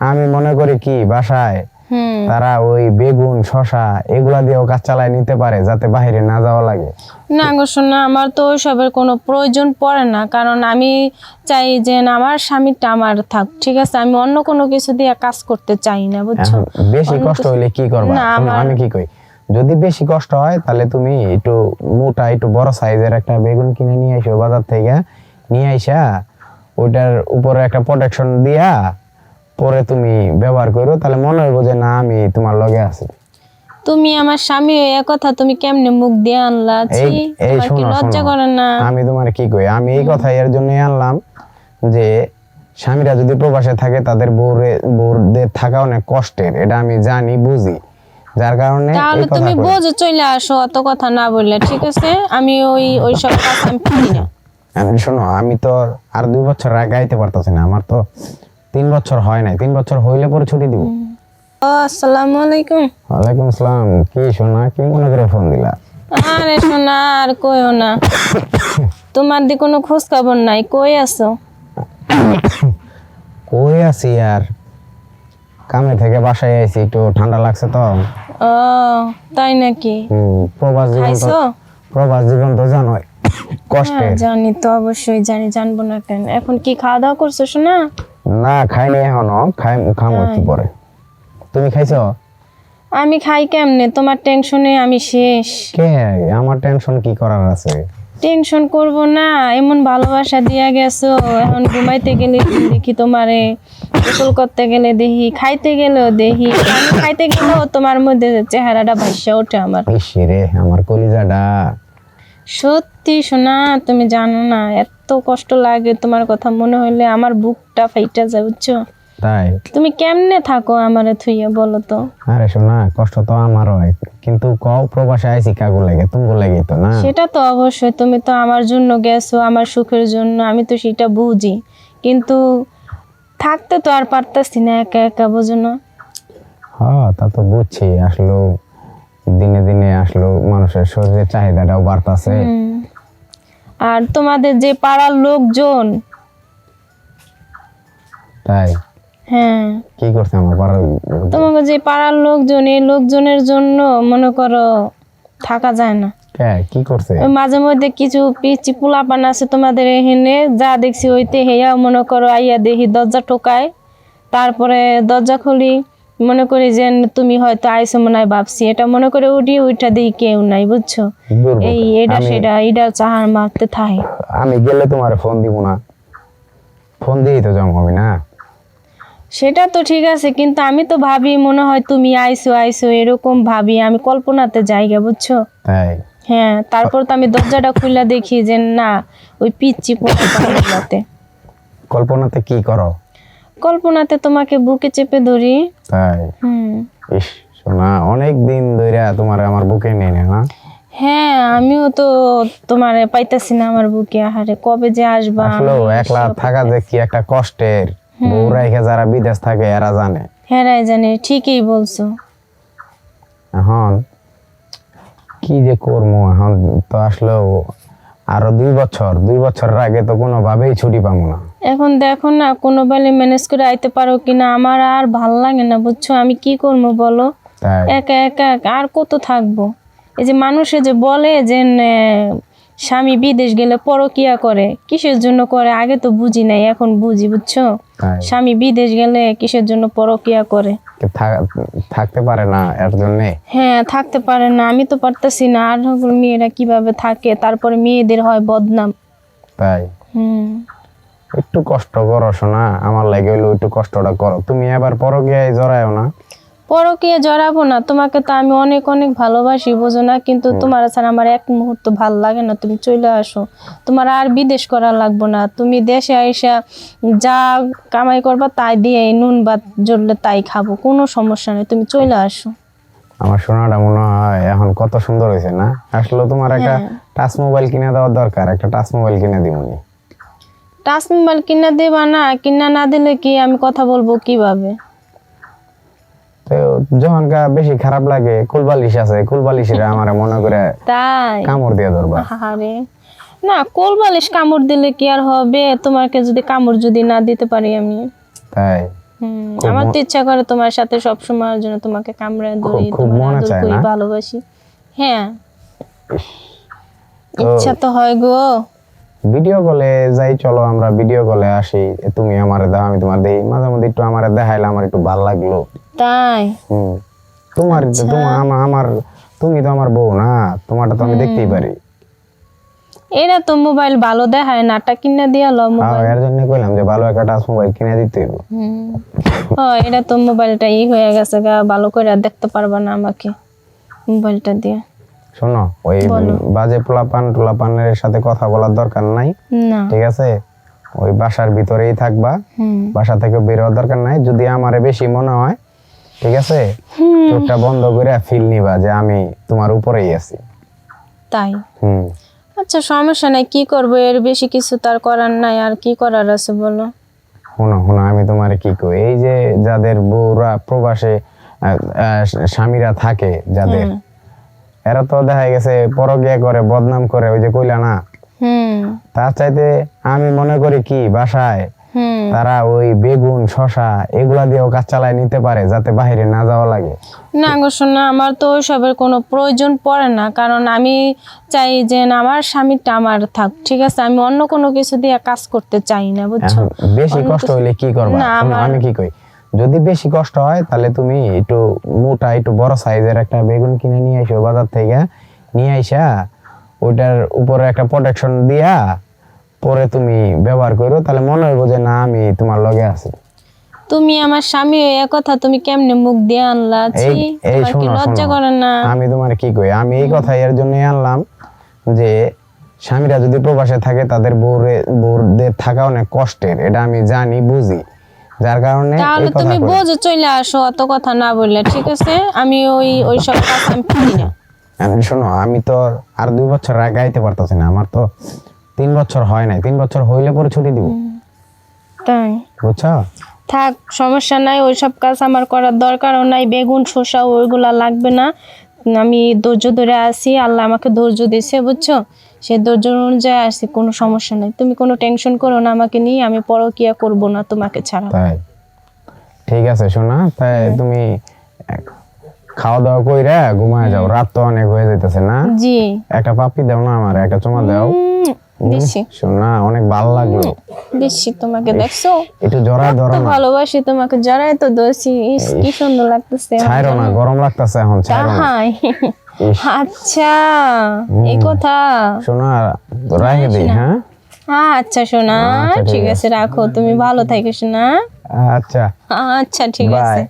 আমি মনে করি কি বাসায় হুম। তারা ওই বেগুন শশা এগুলা দিয়েও কাজ চালায় নিতে পারে যাতে বাইরে না যাওয়া লাগে। না গো শোনা আমার তো ওইসবের কোনো প্রয়োজন পড়ে না কারণ আমি চাই যে আমার স্বামীটা আমার থাক ঠিক আছে? আমি অন্য কোনো কিছু দিয়ে কাজ করতে চাই না বুঝছ? বেশি কষ্ট হইলে কি করবা? আমি কি কই? যদি বেশি কষ্ট হয় তাহলে তুমি একটু মোটা একটু বড় সাইজের একটা বেগুন কিনে নিয়ে এসো বাজার থেকে নিয়ে আইসা ওইটার উপরে একটা প্রোটেকশন দিয়া পরে তুমি ব্যবহার করো তাহলে মনে হইব যে না আমি তোমার লগে আছি। তুমি আমার স্বামী এ কথা তুমি কেমনে মুখ দিয়ে আনলা? ছি এই তোমার কি লজ্জা করে না? আমি তোমার কি কই? আমি এই কথা এর জন্যই আনলাম যে স্বামীরা যদি প্রবাসে থাকে তাদের বউরে বউদের থাকা অনেক কষ্টের এটা আমি জানি বুঝি। যার কারণে তাহলে তুমি। বোঝে চলে আসো অত কথা না বললে ঠিক আছে? আমি ওই ওই সব কাজ আমি না। আমি শোনো আমি তো আর দুই বছর আগে আইতে পারতেছি না আমার তো তিন বছর হয় নাই। তিন বছর হইলে পরে ছুটি দিব। আসসালামু আলাইকুম। ওয়ালাইকুম আসসালাম। কি শোনা কি মনে করে ফোন দিলা? আরে শোনা আর কইও না। তোমার দি কোনো খোঁজ খবর নাই কই আছো? কই আছি আর? কামে থেকে বাসায় আইছি একটু ঠান্ডা লাগছে তো। ও তাই নাকি? প্রবাস জীবন তো প্রবাস জীবন তো কষ্টে হ্যাঁ, জানি তো অবশ্যই জানি জানব না কেন। এখন কি খাওয়া দাওয়া করছ শোনা না খাইনি এখনও। খাই খামো একটু পরে। তুমি খাইছো? আমি খাই কেমনে? তোমার টেনশনে আমি শেষ। কে? আমার টেনশন কি করার আছে? টেনশন করব না এমন ভালোবাসা দিয়া গেছো। এখন ঘুমাইতে গেলে দেখি তোমারে গোসল করতে গেলে দেখি খাইতে গেলেও দেখি। আমি খাইতে গেলেও তোমার মধ্যে চেহারাটা ভাসা ওঠে আমার। রে আমার কলিজাটা। সত্যি শোনা তুমি জানো না এত কষ্ট লাগে তোমার কথা মনে হইলে আমার বুকটা ফাইটা যায় বুঝছ? তাই? তুমি কেমনে থাকো আমারে থুইয়া বলো তো? আরে শোনা কষ্ট তো আমার হয় কিন্তু কও প্রবাসে আইছি কাগু লাগে তুমি লাগে তো না? সেটা তো অবশ্যই তুমি তো আমার জন্য গেছো আমার সুখের জন্য আমি তো সেটা বুঝি। কিন্তু থাকতে তো আর পারতাছি না একা একা বুঝো না? হ্যাঁ তা তো বুঝছি আসলো দিনে দিনে আসলো মানুষের শরীরের চাহিদাটাও বাড়তাছে। আর তোমাদের যে পাড়ার লোকজন। তাই? হ্যাঁ। কি করছে আমার পাড়ার তোমাকে যে পাড়ার লোকজন এই লোকজনের জন্য মনে করো থাকা যায় না। কে? কি করছে? মাঝে মধ্যে কিছু পিচি পোলাপান আছে তোমাদের এখানে যা দেখছি হইতে হেয়া মনে করো আইয়া দেখি দরজা টোকায় তারপরে দরজা খুলি। মনে করি যে তুমি হয়তো আইসো মনে হয় ভাবছি। এটা মনে করে উঠি উঠা দেখি কেউ নাই বুঝছ? এই এটা সেটা এটা চাহার মারতে থাকে আমি গেলে তোমার ফোন দিব না। ফোন দিয়েই তো জমা হবে না? সেটা তো ঠিক আছে কিন্তু আমি তো ভাবি মনে হয় তুমি আইসো আইসো এরকম ভাবি। আমি কল্পনাতে জায়গা বুঝছ? তাই? হ্যাঁ তারপর তো আমি দরজাটা খুলে দেখি যে না ওই পিচ্ছি পোলাতে কল্পনাতে কি করো? কল্পনাতে তোমাকে বুকে চেপে ধরি। তাই? হুম। ইস শোনা অনেক দিন ধরে তোমার আমার বুকে নেই না হ্যাঁ আমিও তো তোমার পাইতাছি না আমার বুকে আহারে কবে যে আসবা আসলে একলা থাকা যে কি একটা কষ্টের বউ রেখে যারা বিদেশ থাকে এরা জানে। হ্যাঁ রাই জানে ঠিকই বলছো। এখন কি যে করব এখন তো আসলেও আরও দুই বছর দুই বছরের আগে তো কোনোভাবেই ছুটি পাবো না। এখন দেখো না কোনো বেলে ম্যানেজ করে আইতে পারো কিনা আমার আর ভালো লাগে না বুঝছ? আমি কি করব বলো? তাই। একা একা আর কত থাকব? এই যে মানুষে যে বলে যে স্বামী বিদেশ গেলে পরকিয়া করে। কিসের জন্য করে? আগে তো বুঝি নাই এখন বুঝি বুঝছ? স্বামী বিদেশ গেলে কিসের জন্য পরকিয়া করে? থাকতে পারে না এর জন্যে। হ্যাঁ থাকতে পারে না আমি তো পারতেছি না। আর হলো মেয়েরা কীভাবে থাকে? তারপরে মেয়েদের হয় বদনাম। তাই। হুম। একটু কষ্ট করো শোনা আমার লাগে হইল একটু কষ্টটা করো। তুমি এবার পরো গিয়ে জড়ায়ও না। পরকিয়া জড়াবো না। তোমাকে তো আমি অনেক অনেক ভালোবাসি বোঝো না? কিন্তু তোমার ছাড়া আমার এক মুহূর্ত ভালো লাগে না। তুমি চলে আসো। তোমার আর বিদেশ করা লাগবো না। তুমি দেশে আইসা যা কামাই করবা তাই দিয়ে নুন ভাত জড়লে তাই খাব। কোনো সমস্যা নেই। তুমি চলে আসো। আমার সোনাটা মনে হয় এখন কত সুন্দর হয়েছে না? আসলে তোমার একটা হ্যাঁ। টাচ মোবাইল কিনে দেওয়ার দরকার। একটা টাচ মোবাইল কিনে দিবনি টাচ মোবাইল কিনা দেবা না? কিনা না দিলে কি আমি কথা বলব কীভাবে? তো যখন বেশি খারাপ লাগে কুলবালিশ আছে কুলবালিশের আমার মনে করে তাই? কামড় দিয়ে ধরবা। আরে না কোলবালিশ কামড় দিলে কি আর হবে? তোমাকে যদি কামড় যদি না দিতে পারি আমি। তাই? আমার তো ইচ্ছা করে তোমার সাথে সব সময়ের জন্য তোমাকে কামড়ে ধরি খুব তোমার মনে? ভালোবাসি। হ্যাঁ। ইচ্ছা তো হয় গো। ভিডিও কলে যাই চলো আমরা ভিডিও কলে আসি। তুমি আমার দাও আমি তোমার দেই। মাঝে মধ্যে একটু আমার দেখাইলে আমার একটু ভালো লাগল। তাই? হুম। তোমার আচ্ছা। তোমার আমা- আমার তুমি তো আমার বউ না তোমারটা তো আমি দেখতেই পারি। এরা তো মোবাইল ভালো দেখায় নাটা কিনে দিয়া লো মোবাইল এর জন্য কইলাম যে ভালো একটা টাচ মোবাইল কিনে দিতে হইব। ও এটা তো মোবাইলটা ই হয়ে গেছে গা ভালো করে দেখতে পারবা না আমাকে মোবাইলটা দিয়ে। শোনো ওই। বাজে পোলাপান টোলাপানের সাথে কথা বলার দরকার নাই ঠিক আছে? ওই বাসার ভিতরেই থাকবা বাসা থেকে বের হওয়ার দরকার নাই যদি আমারে বেশি মনে হয় ঠিক আছে? চোখটা বন্ধ করে ফিল নিবা যে আমি তোমার উপরেই আছি। তাই? হুম। আচ্ছা সমস্যা নাই কি করব? এর বেশি কিছু তার করার নাই আর কি করার আছে বলো? শোনো শোনো আমি তোমার কি কই? এই যে যাদের বউরা প্রবাসে স্বামীরা থাকে যাদের। এরা তো দেখা গেছে পরকিয়া করে বদনাম করে ওই যে কইলা না? তার চাইতে আমি মনে করি কি বাসায় তারা ওই বেগুন শশা এগুলা দিয়েও কাজ চালায় নিতে পারে যাতে বাইরে না যাওয়া লাগে। না গো শোনা আমার তো ওইসবের কোনো প্রয়োজন পড়ে না কারণ আমি চাই যে না, আমার স্বামীটা আমার থাক ঠিক আছে? আমি অন্য কোনো কিছু দিয়ে কাজ করতে চাই না বুঝছ? বেশি কষ্ট হইলে কি করবা? আমি কি কই? যদি বেশি কষ্ট হয় তাহলে তুমি একটু মোটা একটু বড় সাইজের একটা বেগুন কিনে নিয়ে আইসো বাজার থেকে। নিয়ে আইসা ওইটার উপরে একটা প্রোটেকশন দিয়া পরে তুমি ব্যবহার করো তাহলে মনে হইব যে না আমি তোমার লগে আছি। তুমি আমার স্বামী এ কথা তুমি কেমনে মুখ দিয়ে আনলা? এই এই লজ্জা করে না? আমি তোমার কি কই? আমি এই কথা এর জন্য আনলাম যে স্বামীরা যদি প্রবাসে থাকে তাদের বউরে বউদের থাকা অনেক কষ্টের এটা আমি জানি বুঝি। যার কারণে তাহলে তুমি বোঝো চলে আসো অত কথা না বললে ঠিক আছে? আমি ওই ওই সব কাজ আমি পারি না। আমি শোনো আমি তো আর দুই বছর আগে গাইতে পারতেছি না। আমার তো তিন বছর হয় নাই। তিন বছর হইলে পরে ছুটি দিব। তাই। বুঝছ? থাক সমস্যা নাই ওই সব কাজ আমার করার দরকারও নাই। বেগুন শসা ওইগুলা লাগবে না। আমি ধৈর্য ধরে আছি আল্লাহ আমাকে ধৈর্য দিছে বুঝছ? সে ধৈর্য অনুযায়ী আসি কোনো সমস্যা নাই। তুমি কোনো টেনশন করো না আমাকে নিয়ে আমি পরকিয়া করব না তোমাকে ছাড়া। তাই? ঠিক আছে শোনা তাই তুমি খাওয়া দাওয়া কইরা ঘুমায় যাও। রাত তো অনেক হয়ে যাইতেছে না? জি। একটা পাপি দাও না আমার একটা চুমা দাও। দিচ্ছি শোনা অনেক ভালো লাগল। দিচ্ছি তোমাকে দেখছ? একটু জড়ায় ধরো না। ভালোবাসি তোমাকে জড়াই তো ইস কি সুন্দর লাগতেছে ছাইরো না গরম লাগতেছে এখন ছাইরো না। আচ্ছা এই কথা। শোনা রাখে দিই হ্যাঁ? আচ্ছা সোনা আচ্ছা, ঠিক আছে। রাখো। তুমি ভালো থাকো সোনা আচ্ছা। আচ্ছা ঠিক আছে।